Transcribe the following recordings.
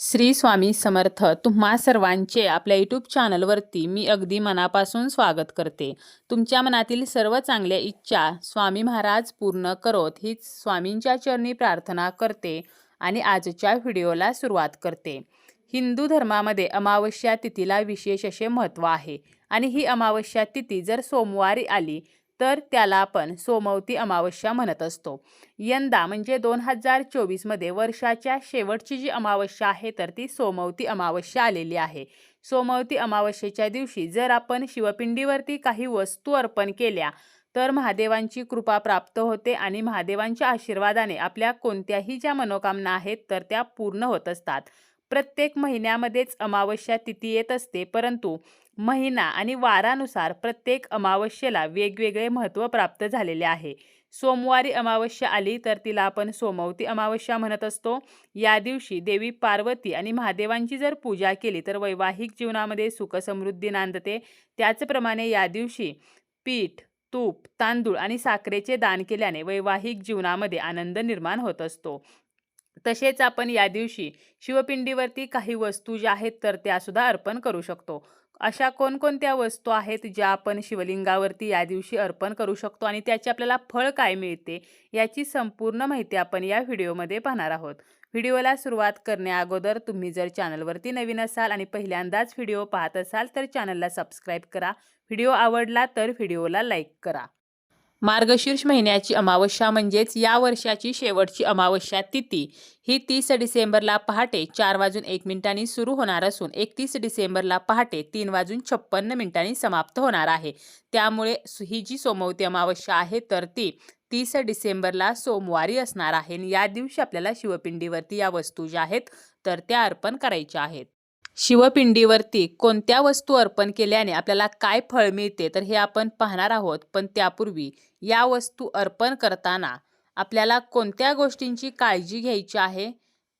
श्री स्वामी समर्थ तुम्हा सर्वांचे आपल्या यूट्यूब चॅनलवरती मी अगदी मनापासून स्वागत करते. तुमच्या मनातील सर्व चांगल्या इच्छा स्वामी महाराज पूर्ण करोत हीच स्वामींच्या चरणी प्रार्थना करते आणि आजच्या व्हिडिओला सुरुवात करते. हिंदू धर्मामध्ये अमावस्या तिथीला विशेष असे महत्त्व आहे आणि ही अमावस्या तिथी जर सोमवारी आली तर त्याला आपण सोमवती अमावस्या म्हणत असतो. यंदा म्हणजे दोन हजार चोवीसमध्ये वर्षाच्या शेवटची जी अमावस्या आहे तर ती सोमवती अमावस्या आलेली आहे. सोमवती अमावस्येच्या दिवशी जर आपण शिवपिंडीवरती काही वस्तू अर्पण केल्या तर महादेवांची कृपा प्राप्त होते आणि महादेवांच्या आशीर्वादाने आपल्या कोणत्याही ज्या मनोकामना आहेत तर त्या पूर्ण होत असतात. प्रत्येक महिन्यामध्येच अमावस्या तिथी येत असते परंतु महिना आणि वारानुसार प्रत्येक अमावस्येला वेगवेगळे महत्त्व प्राप्त झालेले आहे. सोमवारी अमावस्या आली तर तिला आपण सोमवती अमावस्या म्हणत असतो. या दिवशी देवी पार्वती आणि महादेवांची जर पूजा केली तर वैवाहिक जीवनामध्ये सुखसमृद्धी नांदते. त्याचप्रमाणे या दिवशी पीठ तूप तांदूळ आणि साखरेचे दान केल्याने वैवाहिक जीवनामध्ये आनंद निर्माण होत असतो. तसेच आपण या दिवशी शिवपिंडीवरती काही वस्तू ज्या आहेत तर त्यासुद्धा अर्पण करू शकतो. अशा कोणकोणत्या वस्तू आहेत ज्या आपण शिवलिंगावरती या दिवशी अर्पण करू शकतो आणि त्याचे आपल्याला फळ काय मिळते याची संपूर्ण माहिती आपण या व्हिडिओमध्ये पाहणार आहोत. व्हिडिओला सुरुवात करण्याअगोदर तुम्ही जर चॅनलवरती नवीन असाल आणि पहिल्यांदाच व्हिडिओ पाहत असाल तर चॅनलला सबस्क्राईब करा. व्हिडिओ आवडला तर व्हिडिओला लाईक करा. मार्गशीर्ष महिन्याची अमावस्या म्हणजेच या वर्षाची शेवटची अमावस्या तिथी. ही तीस डिसेंबरला पहाटे चार वाजून एक मिनिटांनी सुरू होणार असून एकतीस डिसेंबरला पहाटे तीन वाजून छप्पन्न मिनिटांनी समाप्त होणार आहे. त्यामुळे ही जी सोमवती अमावस्या आहे तर ती तीस डिसेंबरला सोमवारी असणार आहे. आणि या दिवशी आपल्याला शिवपिंडीवरती या वस्तू ज्या आहेत तर त्या अर्पण करायच्या आहेत. शिवपिंडीवरती कोणत्या वस्तू अर्पण केल्याने आपल्याला काय फळ मिळते? तर हे आपण पाहणार आहोत. पण त्यापूर्वी या वस्तू अर्पण करताना आपल्याला कोणत्या गोष्टींची काळजी घ्यायची आहे?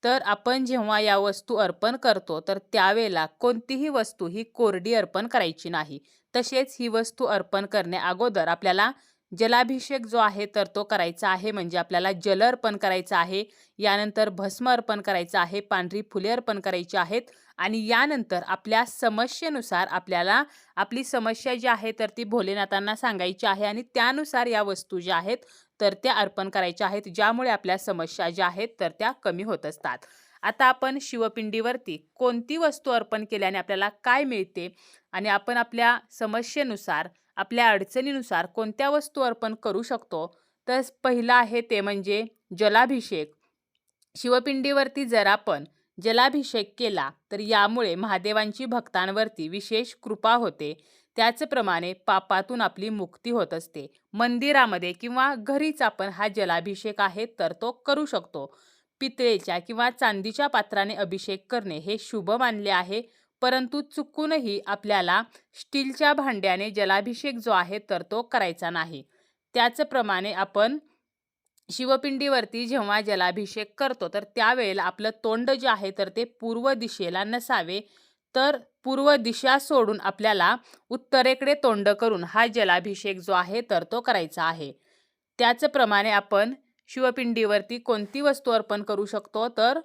तर आपण जेव्हा या वस्तू अर्पण करतो तर त्यावेळेला कोणतीही वस्तू ही कोरडी अर्पण करायची नाही. तसेच ही वस्तू अर्पण करण्या अगोदर आपल्याला जलाभिषेक जो आहे तर तो करायचा आहे. म्हणजे आपल्याला जल अर्पण करायचं आहे. यानंतर भस्म अर्पण करायचं आहे. पांढरी फुले अर्पण करायची आहेत. आणि यानंतर आपल्या समस्येनुसार आपल्याला आपली समस्या जी आहे तर ती भोलेनाथांना सांगायची आहे आणि त्यानुसार या वस्तू ज्या आहेत तर त्या अर्पण करायच्या आहेत. ज्यामुळे आपल्या समस्या ज्या आहेत तर त्या कमी होत असतात. आता आपण शिवपिंडीवरती कोणती वस्तू अर्पण केल्याने आपल्याला काय मिळते आणि आपण आपल्या समस्येनुसार आपल्या अडचणीनुसार कोणत्या वस्तू अर्पण करू शकतो? तर पहिलं आहे ते म्हणजे जलाभिषेक. शिवपिंडीवरती जर आपण जलाभिषेक केला तर यामुळे महादेवांची भक्तांवरती विशेष कृपा होते. त्याचप्रमाणे पापातून आपली मुक्ती होत असते. मंदिरामध्ये किंवा घरीच आपण हा जलाभिषेक आहे तर तो करू शकतो. पितळेच्या किंवा चांदीच्या पात्राने अभिषेक करणे हे शुभ मानले आहे परंतु चुकूनही आपल्याला स्टीलच्या भांड्याने जलाभिषेक जो आहे तर तो करायचा नाही. त्याचप्रमाणे आपण शिवपिंडीवरती जेव्हा जलाभिषेक करतो तर त्यावेळेला आपलं तोंड जे आहे तर ते पूर्व दिशेला नसावे. तर पूर्व दिशा सोडून आपल्याला उत्तरेकडे तोंड करून हा जलाभिषेक जो आहे तर तो करायचा आहे. त्याचप्रमाणे आपण शिवपिंडीवरती कोणती वस्तू अर्पण करू शकतो तर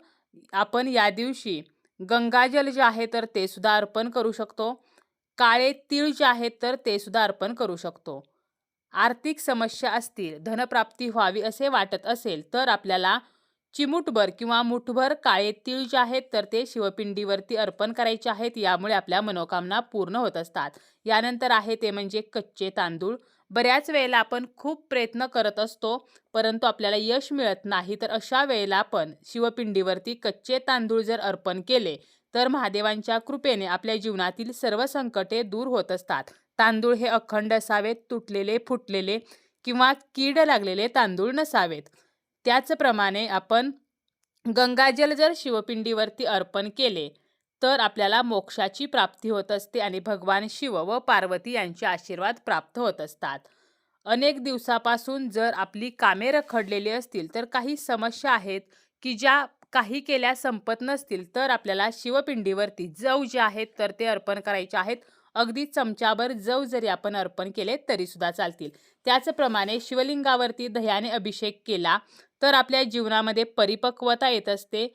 आपण या दिवशी गंगाजल जे आहे तर ते सुद्धा अर्पण करू शकतो. काळे तीळ जे आहेत तर ते सुद्धा अर्पण करू शकतो. आर्थिक समस्या असतील धनप्राप्ती व्हावी असे वाटत असेल तर आपल्याला चिमूटभर किंवा मुठभर काळे तीळ जे आहेत तर ते शिवपिंडीवरती अर्पण करायचे आहेत. यामुळे आपल्या मनोकामना पूर्ण होत असतात. यानंतर आहे ते म्हणजे कच्चे तांदूळ. बऱ्याच वेळेला आपण खूप प्रयत्न करत असतो परंतु आपल्याला यश मिळत नाही तर अशा वेळेला आपण शिवपिंडीवरती कच्चे तांदूळ जर अर्पण केले तर महादेवांच्या कृपेने आपल्या जीवनातील सर्व संकटे दूर होत असतात. तांदूळ हे अखंड असावेत तुटलेले फुटलेले किंवा कीड लागलेले तांदूळ नसावेत. त्याचप्रमाणे आपण गंगाजल जर शिवपिंडीवरती अर्पण केले तर आपल्याला मोक्षाची प्राप्ती होत असते आणि भगवान शिव व पार्वती यांचे आशीर्वाद प्राप्त होत असतात. अनेक दिवसापासून जर आपली कामे रखडलेली असतील तर काही समस्या आहेत की ज्या काही केल्या संपत नसतील तर आपल्याला शिवपिंडीवरती जव जे आहेत तर ते अर्पण करायचे आहेत. अगदी चमच्याभर जव जरी आपण अर्पण केले तरी सुद्धा चालतील. त्याचप्रमाणे शिवलिंगावरती दह्याने अभिषेक केला तर आपल्या जीवनामध्ये परिपक्वता येत असते.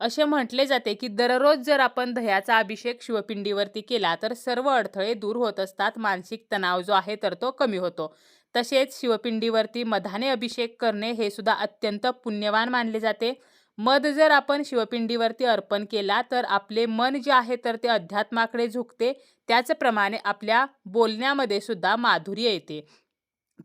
असे म्हटले जाते की दररोज जर आपण दह्याचा अभिषेक शिवपिंडीवरती केला तर सर्व अडथळे दूर होत असतात. मानसिक तणाव जो आहे तर तो कमी होतो. तसेच शिवपिंडीवरती मधाने अभिषेक करणे हे सुद्धा अत्यंत पुण्यवान मानले जाते. मध जर आपण शिवपिंडीवरती अर्पण केला तर आपले मन जे आहे तर ते अध्यात्माकडे झुकते. त्याचप्रमाणे आपल्या बोलण्यामध्ये सुद्धा माधुर्य येते.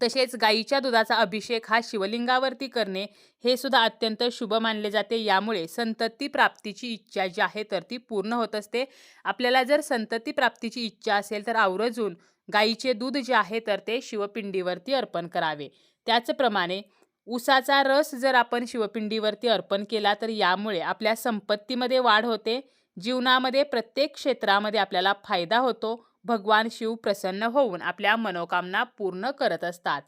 तसेच गाईच्या दुधाचा अभिषेक हा शिवलिंगावरती करणे हे सुद्धा अत्यंत शुभ मानले जाते. यामुळे संतती प्राप्तीची इच्छा जी आहे तर ती पूर्ण होत असते. आपल्याला जर संतती प्राप्तीची इच्छा असेल तर आवर्जून गाईचे दूध जे आहे तर ते शिवपिंडीवरती अर्पण करावे. त्याचप्रमाणे उसाचा रस जर आपण शिवपिंडीवरती अर्पण केला तर यामुळे आपल्या संपत्तीमध्ये वाढ होते. जीवनामध्ये प्रत्येक क्षेत्रामध्ये आपल्याला फायदा होतो. भगवान शिव प्रसन्न होऊन आपल्या मनोकामना पूर्ण करत असतात.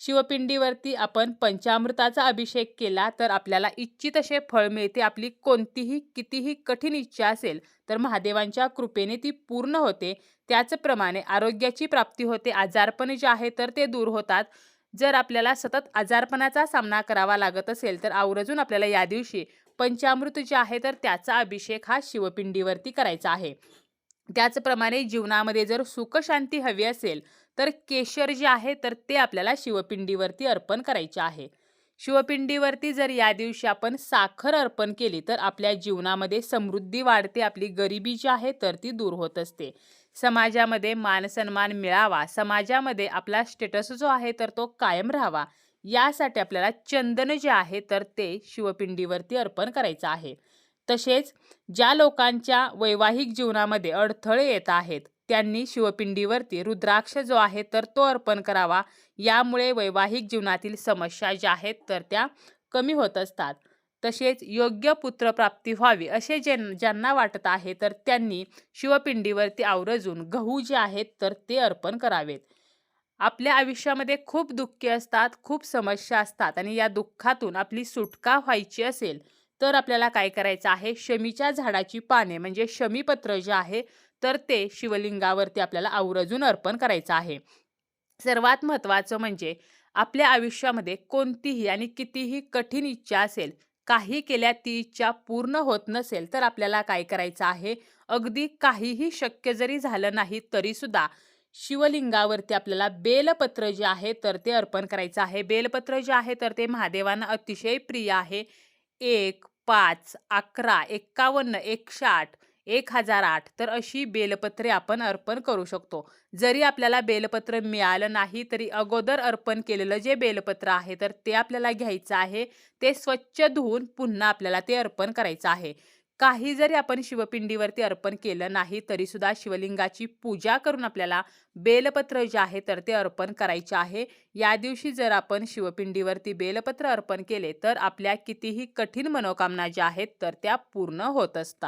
शिवपिंडीवरती आपण पंचामृताचा अभिषेक केला तर आपल्याला इच्छित असे फळ मिळते. आपली कोणतीही कितीही कठीण इच्छा असेल तर महादेवांच्या कृपेने ती पूर्ण होते. त्याचप्रमाणे आरोग्याची प्राप्ती होते. आजारपण जे आहे तर ते दूर होतात. जर आपल्याला सतत आजारपणाचा सामना करावा लागत असेल तर आवर्जून आपल्याला या दिवशी पंचामृत जे आहे तर त्याचा अभिषेक हा शिवपिंडीवरती करायचा आहे. त्याचप्रमाणे जीवनामध्ये जर सुखशांती हवी असेल तर केशर जे आहे तर ते आपल्याला शिवपिंडीवरती अर्पण करायचे आहे. शिवपिंडीवरती जर या दिवशी आपण साखर अर्पण केली तर आपल्या जीवनामध्ये समृद्धी वाढते आपली गरिबी जी आहे तर ती दूर होत असते. समाजामध्ये मानसन्मान मिळावा समाजामध्ये आपला स्टेटस जो आहे तर तो कायम राहावा यासाठी आपल्याला चंदन जे आहे तर ते शिवपिंडीवरती अर्पण करायचं आहे. तसेच ज्या लोकांच्या वैवाहिक जीवनामध्ये अडथळे येत आहेत त्यांनी शिवपिंडीवरती रुद्राक्ष जो आहे तर तो अर्पण करावा. यामुळे वैवाहिक जीवनातील समस्या ज्या आहेत तर त्या कमी होत असतात. तसेच योग्य पुत्रप्राप्ती व्हावी असे जे ज्यांना वाटत आहे तर त्यांनी शिवपिंडीवरती आवरजून गहू जे आहेत तर ते अर्पण करावेत. आपल्या आयुष्यामध्ये खूप दुःखी असतात खूप समस्या असतात आणि या दुःखातून आपली सुटका व्हायची असेल तर आपल्याला काय करायचं आहे? शमीच्या झाडाची पाने म्हणजे शमीपत्र जे आहे तर ते शिवलिंगावरती आपल्याला आवरजून अर्पण करायचं आहे. सर्वात महत्त्वाचं म्हणजे आपल्या आयुष्यामध्ये कोणतीही आणि कितीही कठीण इच्छा असेल काही केल्या ती इच्छा पूर्ण होत नसेल तर आपल्याला काय करायचं आहे? अगदी काहीही शक्य जरी झालं नाही तरीसुद्धा शिवलिंगावरती आपल्याला बेलपत्र जे आहे तर ते अर्पण करायचं आहे. बेलपत्र जे आहे तर ते महादेवांना अतिशय प्रिय आहे. एक पाच अकरा एक्कावन्न एकशे आठ एक हजार आठ. तर अशी बेलपत्रे आपण अर्पण करू शकतो. जरी आपल्याला बेलपत्र मिळालं नाही तरी अगोदर अर्पण केलेलं जे बेलपत्र आहे तर ते आपल्याला घ्यायचं आहे. ते स्वच्छ धुवून पुन्हा आपल्याला ते अर्पण करायचं आहे. काही जरी आपण शिवपिंडीवरती अर्पण केलं नाही तरीसुद्धा शिवलिंगाची पूजा करून आपल्याला बेलपत्र जे आहे तर ते अर्पण करायचे आहे. या दिवशी जर आपण शिवपिंडीवरती बेलपत्र अर्पण केले तर आपल्या कितीही कठीण मनोकामना ज्या आहेत तर त्या पूर्ण होत असतात.